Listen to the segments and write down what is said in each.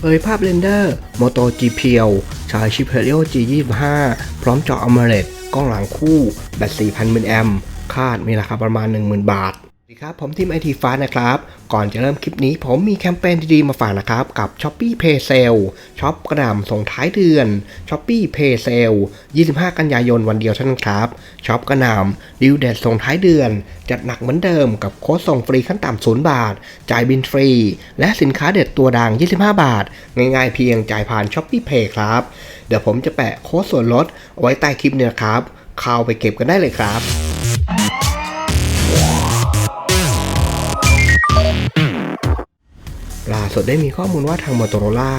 เผยภาพเรนเดอร์ Moto G p l ชายชิป Helio G25 พร้อมจออเมเลตกล้องหลังคู่ แบต 4,000มิลลิแอมป์คาดมีราคาประมาณ 10,000 บาท ดีครับ ผมทีมไอทีฟ้านะครับ ก่อนจะเริ่มคลิปนี้ ผมมีแคมเปญดีๆมาฝากนะครับ กับ Shopee Pay Sale ช็อปกระหน่ำส่งท้ายเดือน Shopee Pay Sale 25 กันยายนวันเดียวเท่านั้นครับช็อปกระหน่ำดิวเด็ดส่งท้ายเดือน จัดหนักเหมือนเดิมกับโค้ดส่งฟรีขั้นต่ำ0บาท จ่ายบินฟรี และสินค้าเด็ดตัวดัง 25 บาท ง่ายๆเพียงจ่ายผ่าน Shopee Pay ครับ เดี๋ยวผมจะแปะโค้ดส่วนลดเอาไว้ใต้คลิปเนี่ยนะครับเข้าไปเก็บกันได้เลยครับ ล่าสุดได้มีข้อมูลว่าทาง Motorola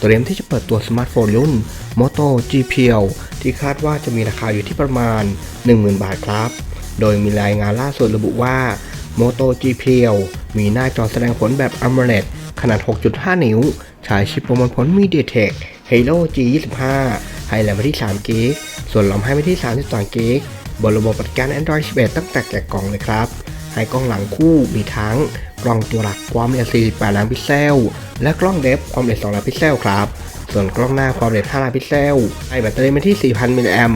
เตรียมที่จะเปิดตัวสมาร์ทโฟนรุ่น Moto G p l ที่คาดว่าจะมีราคาอยู่ที่ประมาณ 10,000 บาทครับ โดยมีรายงานล่าสุดระบุว่า Moto G p l มีหน้าจอแสดงผลแบบ AMOLED ขนาด 6.5 นิ้ว ใช้ชิปประมวลผล MediaTek Helio G25 ให้แรมไว้ที่3 g b ส่วนรอมให้ไว้ที่32 g b บนระบบปฏิการ Android 11 ตั้งแต่แกะกล่องเลยครับ ให้กล้องหลังคู่มีทั้งกล้องตัวหลักความละเอียด48ล้านพิกเซล และกล้องเดฟความละเอียด2ล้านพิกเซลครับ ส่วนกล้องหน้าความละเอียด5ล้านพิกเซลให้แบตเตอรี่มาที่ 4,000มิลลิแอม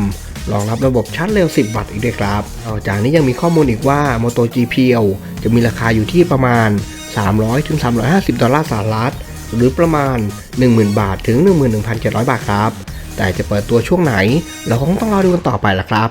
รองรับระบบชาร์จเร็ว 10 วัตต์อีกด้วยครับนอกจากนี้ยังมีข้อมูลอีกว่า Moto G p l จะมีราคาอยู่ที่ประมาณ 300-350 ดอลลาร์สหรัฐ หรือประมาณ 10,000 บาทถึง 11,700 บาทครับ แต่จะเปิดตัวช่วงไหน เราคงต้องรอดูกันต่อไปละครับ